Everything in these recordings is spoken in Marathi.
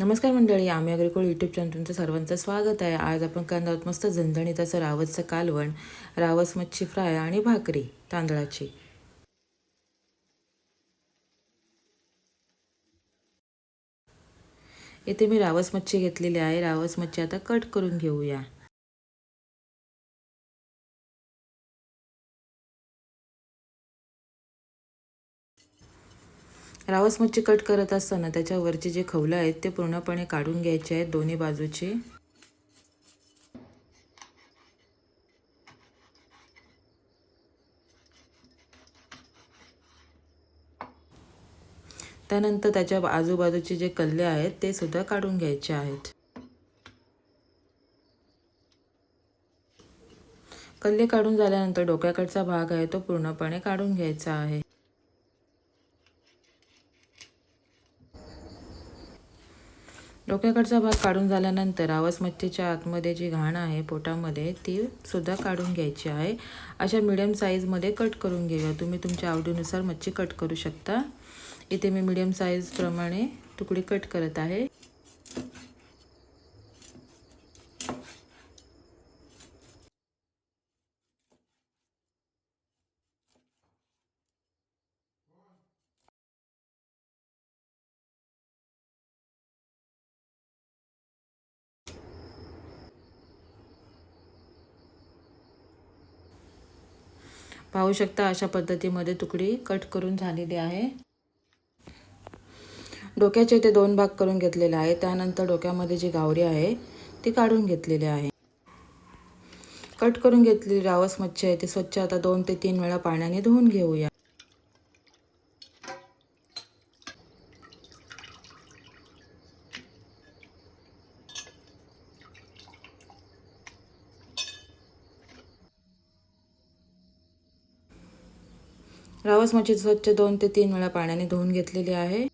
नमस्कार मंडळी आम्ही अग्रिकोळ यूट्यूब चॅनल तुमचं सर्वांचं स्वागत आहे. आज आपण करणार आहोत मस्त झणझणीत असं रावसचं कालवण रावस मच्छी फ्राय आणि भाकरी तांदळाची. इथे मी रावस मच्छी घेतलेली आहे. रावस मच्छी आता कट करून घेऊया. रावस मच्छी कट करत असताना त्याच्यावरचे जे खवलं आहेत ते पूर्णपणे काढून घ्यायचे आहेत दोन्ही बाजूचे. त्यानंतर त्याच्या आजूबाजूचे जे कल्ले आहेत ते सुद्धा काढून घ्यायचे आहेत. कल्ले काढून झाल्यानंतर डोक्याकडचा भाग आहे तो पूर्णपणे काढून घ्यायचा आहे. डोक्याकडचा भाग काढून झाल्यानंतर आवाज मच्छीच्या आतमध्ये जी घाण आहे पोटामध्ये ती सुद्धा काढून घ्यायची आहे. अशा मिडियम साईजमध्ये कट करून घेऊया. तुम्ही तुमच्या आवडीनुसार मच्छी कट करू शकता. इथे मी मिडियम साईजप्रमाणे तुकडे कट करत आहे. पाहू शकता अशा पद्धतीमध्ये तुकडी कट करून झालेली आहे. डोक्याचे ते दोन भाग करून घेतलेले आहे त्यानंतर डोक्यामध्ये जी गावरी आहे ती काढून घेतलेली आहे. कट करून घेतलेली रावस मच्छी आहे ती स्वच्छ आता दोन ते तीन वेळा पाण्याने धुवून घेऊया. रावस मच्छी स्वच्छ दोन ते तीन वेळा पाण्याने धुवून घेतलेली आहे.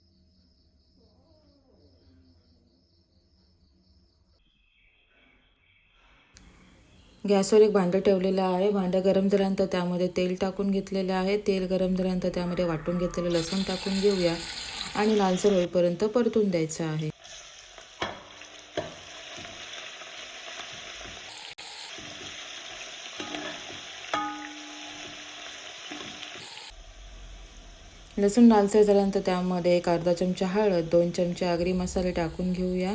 गॅसवर एक भांडं ठेवलेलं आहे. भांडं गरम झाल्यानंतर त्यामध्ये तेल टाकून घेतलेलं आहे. तेल गरम झाल्यानंतर त्यामध्ये वाटून घेतलेलं लसूण टाकून घेऊया आणि लालसर होईपर्यंत परतून द्यायचं आहे. लसूण लालसर झाल्यानंतर त्यामध्ये एक अर्धा चमचा हळद दोन चमचे आगरी मसाले टाकून घेऊया.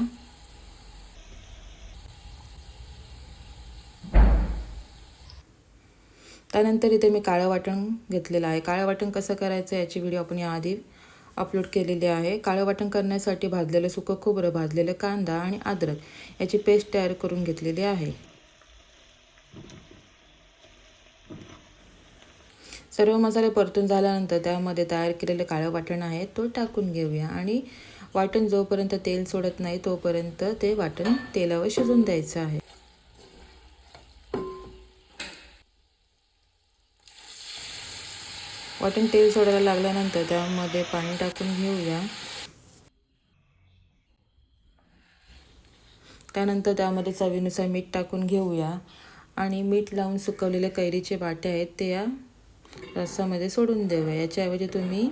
त्यानंतर इथे मी काळं वाटण घेतलेलं आहे. काळं वाटण कसं करायचं याची व्हिडिओ आपण याआधी अपलोड केलेली आहे. काळं वाटण करण्यासाठी भाजलेलं सुकं खोबरं भाजलेलं कांदा आणि अद्रक याची पेस्ट तयार करून घेतलेली आहे. सर्व मसाले परतून झाल्यानंतर त्यामध्ये तयार केलेलं काळं वाटण आहे तो टाकून घेऊया. आणि वाटण जोपर्यंत तेल सोडत नाही तोपर्यंत ते वाटण तेलावर शिजून द्यायचं आहे. वाटण तेल सोडायला लागल्यानंतर त्यामध्ये पाणी टाकून घेऊया. त्यानंतर त्यामध्ये चवीनुसार मीठ टाकून घेऊया. आणि मीठ लावून सुकवलेले कैरीचे बाटे आहेत ते या रसामध्ये सोडून द्यावं. याच्याऐवजी तुम्ही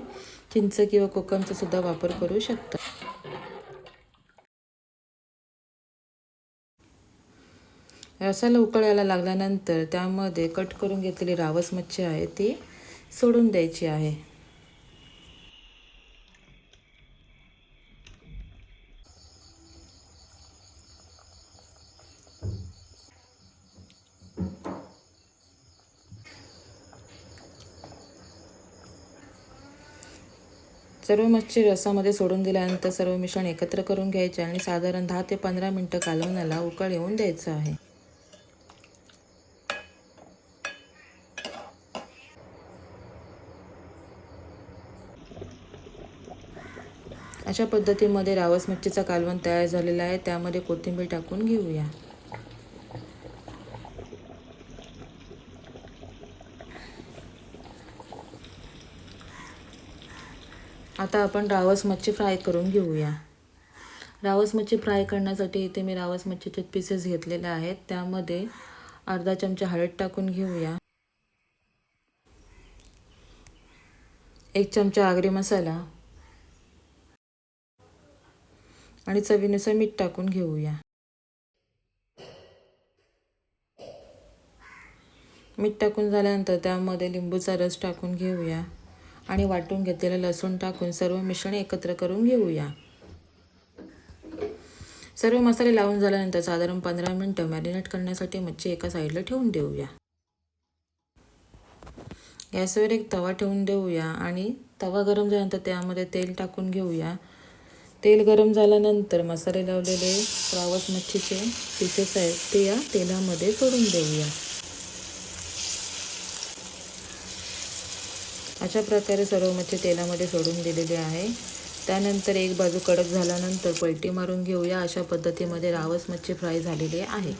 चिंच किंवा कोकमचा सुद्धा वापर करू शकता. रसाला उकळायला लागल्यानंतर त्यामध्ये कट करून घेतलेली रावस मच्छी आहे ती सोडून द्यायची आहे. सर्व मच्छी रसामध्ये सोडून दिल्यानंतर सर्व मिश्रण एकत्र करून घ्यायचे आणि साधारण दहा ते पंधरा मिनटं कालवण्याला उकळ येऊन द्यायचं आहे. अशा पद्धतीमध्ये रावस मच्छीचा कालवण तयार झालेला आहे. त्यामध्ये कोथिंबीर टाकून घेऊया. आता आपण रावस मच्छी फ्राय करून घेऊया. रावस मच्छी फ्राय करण्यासाठी इथे मी रावस मच्छीचे पीसेस घेतलेले आहेत. त्यामध्ये अर्धा चमचा हळद टाकून घेऊया. एक चमचा आगरी मसाला. आणि चवीनुसार मीठ टाकून घेऊया. मीठ टाकून झाल्यानंतर त्यामध्ये लिंबूचा रस टाकून घेऊया. आणि वाटून घेतलेलं लसूण टाकून सर्व मिश्रण एकत्र करून घेऊया. सर्व मसाले लावून झाल्यानंतर साधारण पंधरा मिनटं मॅरिनेट करण्यासाठी मच्छी एका साईडला ठेवून देऊया. गॅसवर एक तवा ठेवून देऊया आणि तवा गरम झाल्यानंतर त्यामध्ये तेल टाकून घेऊया. तेल गरम झाल्यानंतर मसाले लावलेले रावस मच्छीचे पीसेस आहेत ते या तेलामध्ये सोडून देऊया. अशा प्रकारे सर्व मच्छी तेलामध्ये सोडून दिलेली आहे. त्यानंतर एक बाजू कडक झाल्यानंतर पलटी मारून घेऊया. अशा पद्धतीमध्ये रावस मच्छी फ्राय झालेली आहे.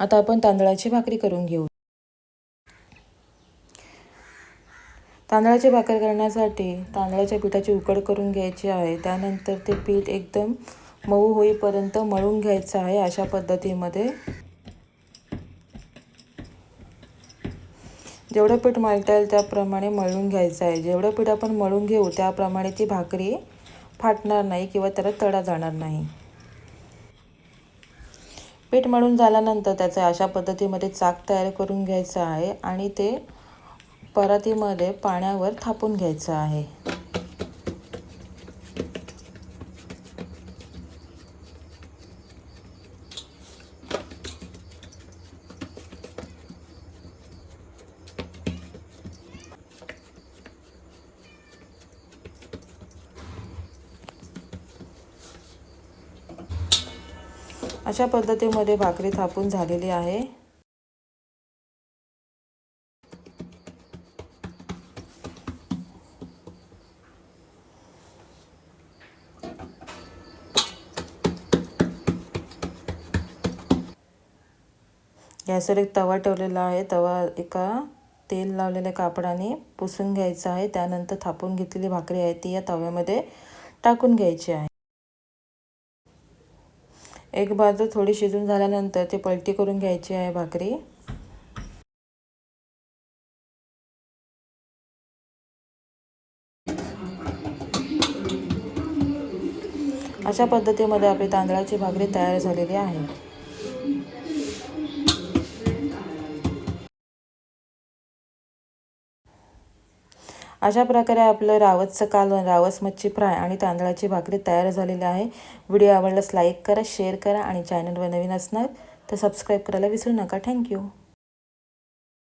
आता आपण तांदळाची भाकरी करून घेऊ. तांदळाची भाकर करण्यासाठी तांदळाच्या पिठाची उकड करून घ्यायची आहे. त्यानंतर ते पीठ एकदम मऊ होईपर्यंत मळून घ्यायचं आहे अशा पद्धतीमध्ये. जेवढं पीठ मळता येईल त्याप्रमाणे मळून घ्यायचं आहे. जेवढं पीठ आपण मळून घेऊ त्याप्रमाणे ती भाकरी फाटणार नाही किंवा त्याला तडा जाणार नाही. पीठ मळून झाल्यानंतर त्याचं अशा पद्धतीमध्ये चाक तयार करून घ्यायचं आहे आणि ते परातीमध्ये पाण्यावर थापून घ्यायचं आहे. अशा पद्धतीमध्ये भाकरी थापून झालेली आहे. गॅसवर एक तवा ठेवलेला आहे. तवा एका तेल लावलेल्या कापडाने पुसून घ्यायचं आहे. त्यानंतर थापून घेतलेली भाकरी आहे ती या तव्यामध्ये टाकून घ्यायची आहे. एक बाजू थोडी शिजून झाल्यानंतर ती पलटी करून घ्यायची आहे भाकरी. अशा पद्धतीमध्ये आपली तांदळाची भाकरी तयार झालेली आहे. अशा प्रकारे आपलं रावसचं कालवण रावस मच्छी फ्राय आणि तांदळाची भाकरी तयार झालेली आहे. व्हिडिओ आवडल्यास लाईक करा शेअर करा आणि चॅनलवर नवीन असणार तर सबस्क्राईब करायला विसरू नका. थँक्यू